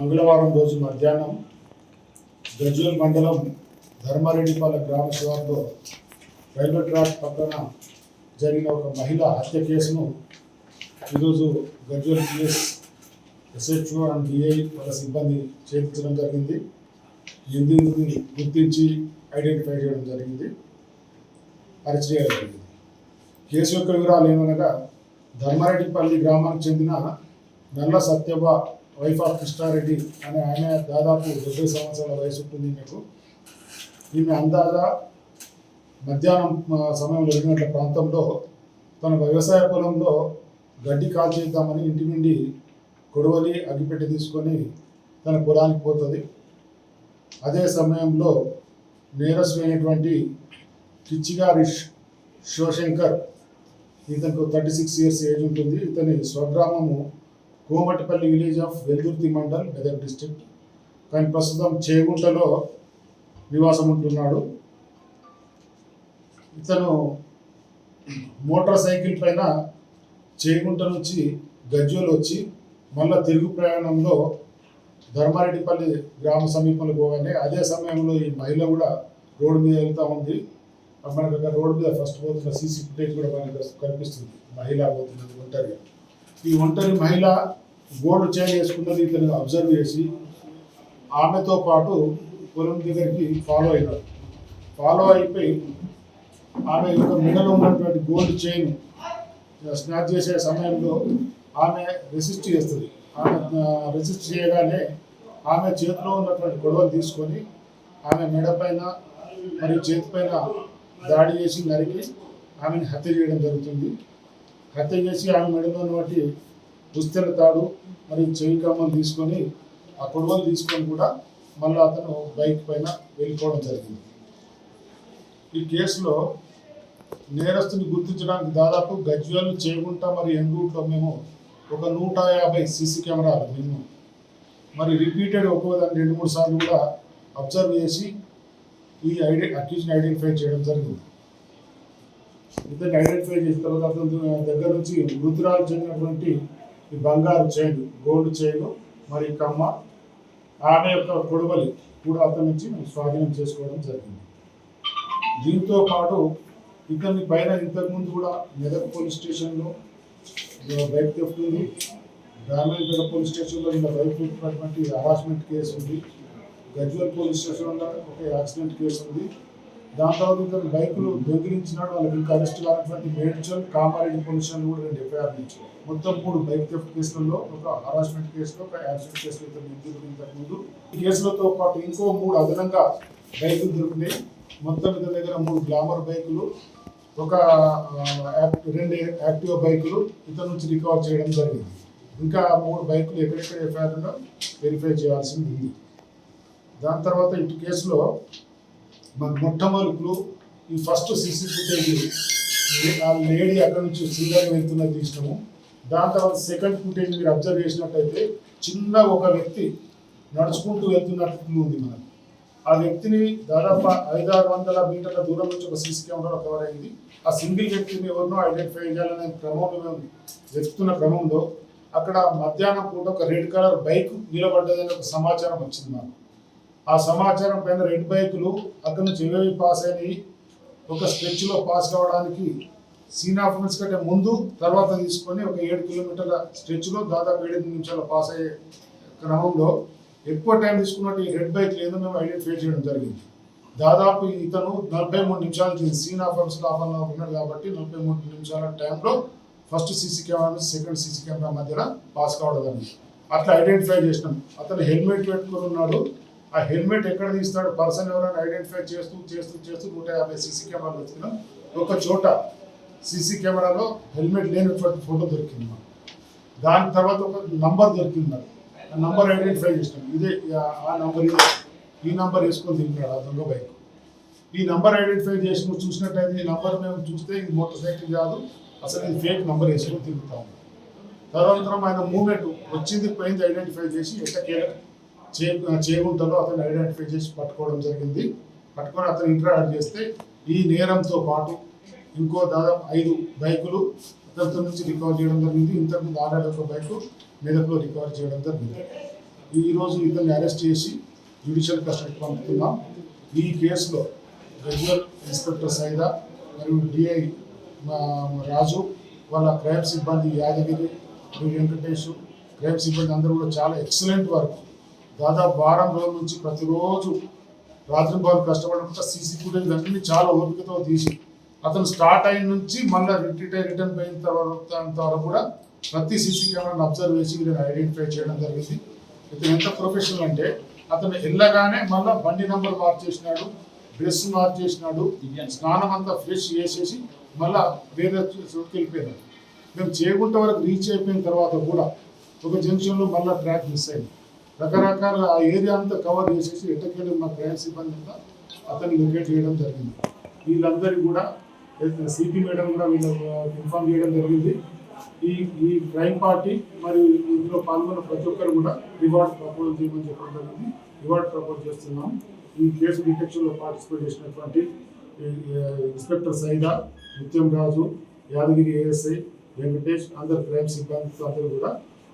మంగళవారం రోజు మధ్యాహ్నం గజ్వల్ మండలం ధర్మారెడ్డిపాలెం గ్రామ శివార్లో రైల్వే ట్రాక్ పక్కన జరిగిన ఒక మహిళ హత్య కేసును ఈరోజు Gajwel PS SHO and DI వాళ్ళ సిబ్బంది చేయించడం జరిగింది. నిందితుడిని గుర్తించి ఐడెంటిఫై చేయడం జరిగింది. అరెస్ట్ చేయడం జరిగింది. కేసు యొక్క వివరాలు ఏమనగా ధర్మారెడ్డిపల్లి గ్రామానికి చెందిన నల్ల సత్యభ వైఫ్ ఆఫ్ కృష్ణారెడ్డి అనే ఆమె దాదాపు డెబ్బై సంవత్సరాల వయసు ఉంటుంది మీకు ఈమె అందాజా మధ్యాహ్నం సమయంలో రెండు గంటల ప్రాంతంలో తన వ్యవసాయ పొలంలో గడ్డి కాల్చేద్దామని ఇంటి నుండి కొడవలి అగ్గిపెట్టి తీసుకొని తన పొలానికి పోతుంది. అదే సమయంలో నేరస్తులైనటువంటి కిచ్చిగారి శివశంకర్ ఇతనికి థర్టీ సిక్స్ ఇయర్స్ ఏజ్ ఉంటుంది. ఇతని స్వగ్రామము Komatipalli village of Veldurthi mandal Medak district కానీ ప్రస్తుతం చేగుంటలో నివాసం ఉంటున్నాడు. ఇతను మోటార్ సైకిల్ పైన చేగుంట నుంచి గజ్జోలు వచ్చి మళ్ళా తిరుగు ప్రయాణంలో ధర్మారెడ్డిపల్లి గ్రామ సమీపంలో పోగానే అదే సమయంలో ఈ మహిళ కూడా రోడ్డు మీద వెళ్తూ ఉంది. మనకు రోడ్డు మీద ఫస్ట్ పోతున్న సీసీ ఫుటేజ్ కూడా మనకి కనిపిస్తుంది. మహిళ పోతున్నది ఒంటరిగా ఈ ఒంటరి మహిళ గోల్డ్ చైన్ వేసుకున్నది ఇతను అబ్జర్వ్ చేసి ఆమెతో పాటు పొలం దగ్గరికి ఫాలో అయినాడు. ఫాలో అయిపోయి ఆమె యొక్క మెడలో ఉన్నటువంటి గోల్డ్ చైన్ స్నాచ్ చేసే సమయంలో ఆమె రెసిస్ట్ చేస్తుంది. ఆమె రెసిస్ట్ చేయగానే ఆమె చేతిలో ఉన్నటువంటి గొడవలు తీసుకొని ఆమె మెడ పైన మరియు చేతి పైన దాడి చేసి నరికి ఆమెను హత్య చేయడం జరుగుతుంది. హత్య చేసి ఆమె మెడలో బట్టి పుస్తెల తాడు మరియు చెవి కమ్మలు తీసుకొని ఆ కొడవలు తీసుకొని కూడా మళ్ళీ అతను బైక్ పైన వెళ్ళిపోవడం జరిగింది. ఈ కేసులో నేరస్తుని గుర్తించడానికి దాదాపు గజ్వేల్ చేగుంట మరి ఎంగూట్లో మేము ఒక నూట యాభై సీసీ కెమెరాలు మేము. మరి రిపీటెడ్ ఒక్కోదాన్ని రెండు మూడు సార్లు కూడా అబ్జర్వ్ చేసి ఈ ఐడి అక్యూజ్ని ఐడెంటిఫై చేయడం జరిగింది. ఇతన్ని ఐడెంటిఫై చేసిన తర్వాత అతని దగ్గర నుంచి మృతురాలు చెందినటువంటి ఈ బంగారు చైన్ గోల్డ్ చైన్ మరి కమ్మ ఆమె యొక్క కొడవలి కూడా అతని నుంచి మేము స్వాధీనం చేసుకోవడం జరిగింది. దీంతో పాటు ఇతని పైన ఇంతకుముందు కూడా మెదక్ పోలీస్ స్టేషన్లో బైక్ థెఫ్ట్ ఉంది. రామాయణపేట పోలీస్ స్టేషన్లో ఇలా బైక్ పెట్టినటువంటి హరాస్మెంట్ కేసు ఉంది. గజ్వల్ పోలీస్ స్టేషన్లో ఒక యాక్సిడెంట్ కేసు ఉంది. దాని తర్వాత ఇతను బైకులు దొంగిలించినాడు. వాళ్ళకి ఇంకా అరెస్ట్ కానటువంటి మేడ్చల్ కామారెడ్డి పోలీస్ స్టేషన్ కూడా రెండు ఎఫ్ఐఆర్ నుంచి మొత్తం మూడు బైక్ థెఫ్ట్ కేసులలో ఒక హరాస్మెంట్ కేసులో ఒక యాక్సిడెంట్ కేసులో ఇతను నిందితుడు ఇంతకుముందు. ఈ కేసులతో పాటు ఇంకో మూడు అదనంగా బైకులు దొరికినాయి. మొత్తం ఇతని దగ్గర మూడు గ్లామర్ బైకులు ఒక యాక్ట్- రెండు యాక్టివ్ బైకులు ఇతని నుంచి రికవర్ చేయడం జరిగింది. ఇంకా మూడు బైకులు ఎక్కడెక్కడ ఎఫ్ఐఆర్ వెరిఫై చేయాల్సింది ఉంది. దాని తర్వాత ఇటు కేసులో మన మొట్టమొదటి ఈ ఫస్ట్ సీసీ ఫుటేజ్ ఆ లేడీ అక్కడ నుంచి శ్రీగారి వెళ్తున్నది తీసినాము. దాని తర్వాత సెకండ్ ఫుటేజ్ మీరు అబ్జర్వ్ చేసినట్టయితే చిన్న ఒక వ్యక్తి నడుచుకుంటూ వెళ్తున్నట్లు ఉంది మనకు. ఆ వ్యక్తిని దాదాపు ఐదారు వందల మీటర్ల దూరం నుంచి ఒక సీసీ కెమెరాలో కవర్ అయింది. ఆ సింగిల్ వ్యక్తిని ఎవరినో ఐడెంటిఫై చేయాలనే క్రమంలో మేము వెతుకుతున్న క్రమంలో అక్కడ మధ్యాహ్నం పూట ఒక రెడ్ కలర్ బైక్ నిలబడ్డదని ఒక సమాచారం వచ్చింది మాకు. ఆ సమాచారం పైన రెడ్ బైకులు అక్కడ నుంచి ఏవేవి పాస్ అయినాయి. ఒక స్ట్రెచ్లో పాస్ కావడానికి సీన్ ఆఫ్ కంటే ముందు తర్వాత తీసుకొని ఒక ఏడు కిలోమీటర్ల స్ట్రెచ్లో దాదాపు ఏడు నిమిషాలు పాస్ అయ్యే క్రమంలో ఎక్కువ టైం తీసుకున్నట్టు ఈ రెడ్ బైక్ ఏదో మేము ఐడెంటిఫై చేయడం జరిగింది. దాదాపు ఇతను నలభై మూడు నిమిషాలు సీన్ ఆఫ్ లాభంలో ఉన్నాడు కాబట్టి నలభై మూడు నిమిషాల టైంలో first CC camera second CC camera మధ్యలో పాస్ కావడం జరిగింది. అట్లా ఐడెంటిఫై చేసినాం. అతను హెల్మెట్ పెట్టుకుని ఉన్నాడు. ఆ హెల్మెట్ ఎక్కడ తీస్తాడు? పర్సన్ ఎవరైనా ఐడెంటిఫై చేస్తూ చేస్తూ చేస్తూ నూట యాభై సీసీ కెమెరాలు వచ్చినాం ఒక చోట సీసీ కెమెరాలో హెల్మెట్ లేనటువంటి ఫోటో దొరికింది మాకు. దాని తర్వాత ఒక నంబర్ దొరికింది నాకు ఆ నంబర్ ఐడెంటిఫై చేసినాం ఇదే ఆ- నంబర్ ఇదే. ఈ నంబర్ వేసుకొని తింటున్నాడు ఆ దొంగ బైక్. ఈ నంబర్ ఐడెంటిఫై చేసి నువ్వు చూసినట్టయితే ఈ నంబర్ మేము చూస్తే ఇది మోటార్ సైకిల్ కాదు. అసలు ఇది ఫేక్ నంబర్ వేసుకొని తిరుగుతాం తదనంతరం ఆయన మూమెంట్ వచ్చింది పోయింది ఐడెంటిఫై చేసి ఎట్టకేల చే చేగుంటలో అతను ఐడెంటిఫై చేసి పట్టుకోవడం జరిగింది. పట్టుకొని అతను ఇంటరాక్ట్ చేస్తే ఈ నేరంతో పాటు ఇంకో దాదాపు ఐదు బైకులు దాంతో నుంచి రికవర్ చేయడం జరిగింది. ఇంతకుముందు ఆల్రెడీ ఒక బైకు మెదక్లో రికవర్ చేయడం జరిగింది. ఈరోజు ఇతన్ని అరెస్ట్ చేసి జ్యుడిషియల్ కస్టడీకి పంపుతున్నాం. ఈ కేసులో రెగ్యులర్ ఇన్స్పెక్టర్ సైదా మరియు డిఐ రాజు వాళ్ళ క్రైమ్ సిబ్బంది యాదగిరి వెంకటేష్ క్రైమ్ సిబ్బంది అందరూ కూడా చాలా ఎక్సలెంట్ వర్క్. దాదాపు వారం రోజుల నుంచి ప్రతిరోజు రాత్రి బాబు కష్టపడకుండా సీసీ ఫుటేజ్ అన్ని చాలా ఓపికతో తీసి అతను స్టార్ట్ అయిన నుంచి మళ్ళీ రిట్రీట్ అయి రిటర్న్ పోయిన తర్వాత వరకు కూడా ప్రతి సీసీ కెమెరాను అబ్జర్వ్ చేసి వీళ్ళని ఐడెంటిఫై చేయడం జరిగింది. ఇతను ఎంత ప్రొఫెషనల్ అంటే అతను వెళ్ళగానే మళ్ళీ బండి నంబర్ మార్క్ చేసినాడు డ్రెస్ మార్క్ చేసినాడు స్నానం అంతా ఫ్రెష్ చేసేసి మళ్ళా వేరే చోటుకి వెళ్ళిపోయినాడు. మేము చేకుంట వరకు రీచ్ అయిపోయిన తర్వాత కూడా ఒక జంక్షన్లో మళ్ళీ ట్రాక్ మిస్ అయింది. రకరకాల ఆ ఏరియా అంతా కవర్ చేసేసి ఎట్టకెళ్ళి మా క్రైమ్ సిబ్బంది అంతా అతన్ని లొకేట్ చేయడం జరిగింది. వీళ్ళందరికీ కూడా సిపి మేడం కూడా వీళ్ళకి ఇన్ఫార్మ్ చేయడం జరిగింది. ఈ ఈ క్రైమ్ పార్టీ మరియు ఇందులో పాల్గొన్న ప్రతి ఒక్కరు కూడా రివార్డ్ ప్రపోజ్ చేయమని చెప్పడం జరిగింది. రివార్డ్ ప్రపోజ్ చేస్తున్నాం. ఈ కేసు డిటెక్షన్లో పార్టిసిపేట్ చేసినటువంటి ఇన్స్పెక్టర్ సైదా నిత్యం రాజు యాదగిరి ఏఎస్ఐ వెంకటేష్ అందరు క్రైమ్ సిబ్బంది అందరూ కూడా